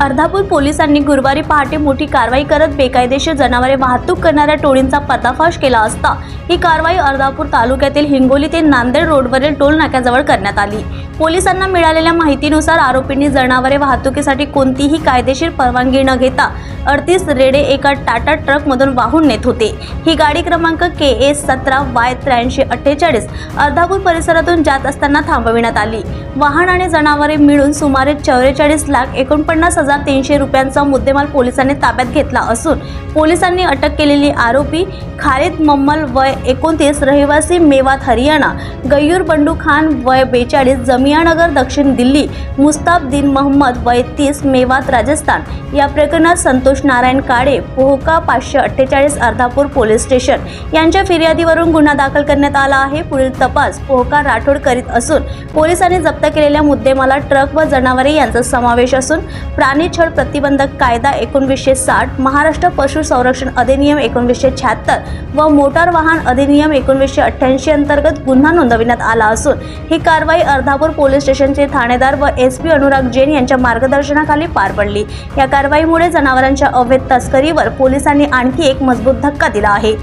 अर्धापूर पोलिसांनी गुरुवारी पहाटे मोठी कारवाई करत बेकायदेशीर जनावरे वाहतूक करणाऱ्या टोळींचा पर्दाफाश केला असता ही कारवाई अर्धापूर तालुक्यातील हिंगोली ते नांदेड रोडवरील टोल नाक्याजवळ करण्यात आली. पोलिसांना मिळालेल्या माहितीनुसार आरोपींनी जनावरे वाहतुकीसाठी कोणतीही कायदेशीर परवानगी न घेता अडतीस रेडे एका टाटा ट्रकमधून वाहून नेत होते. ही गाडी क्रमांक के ए सतरा वाय त्र्याऐंशी अठ्ठेचाळीस अर्धापूर परिसरातून जात असताना थांबविण्यात आली. वाहन आणि जनावरे मिळून सुमारे चौवेचाळीस लाख एकोणपन्नास हजार तीनशे रुपयांचा मुद्देमाल पोलिसांनी ताब्यात घेतला असून पोलिसांनी अटक केलेली आरोपी खालिद मम्मल वय एकोणतीस रहिवासी मेवात हरियाणा गय्यूर बंडू खान वय बेचाळीस जमियानगर दक्षिण दिल्ली मुस्ताब दिन मोहम्मद वय तीस मेवात राजस्थान. या प्रकरणात संतोष नारायण काळे पोहका पाचशे अठ्ठेचाळीस अर्धापूर पोलीस स्टेशन यांच्या फिर्यादीवरून गुन्हा दाखल करण्यात आला आहे. पुढील तपास पोहका राठोड करीत असून पोलिसांनी जप्त केलेल्या मुद्देमाला ट्रक व जनावरे यांचा समावेश असून प्राणी छळ प्रतिबंधक कायदा एकोणवीसशे साठ महाराष्ट्र पशु संरक्षण अधिनियम एकोणवीसशे शहात्तर व मोटार वाहन अधिनियम एकोणवीसशे अठ्ठ्याऐंशी अंतर्गत गुन्हा नोंदविण्यात आला असून ही कारवाई अर्धापूर पोलीस स्टेशनचे ठाणेदार व एस पी अनुराग जैन यांच्या मार्गदर्शनाखाली पार पडली. या कारवाईमुळे जनावरांच्या अवैध तस्करीवर पोलिसांनी आणखी एक मजबूत धक्का दिला आहे.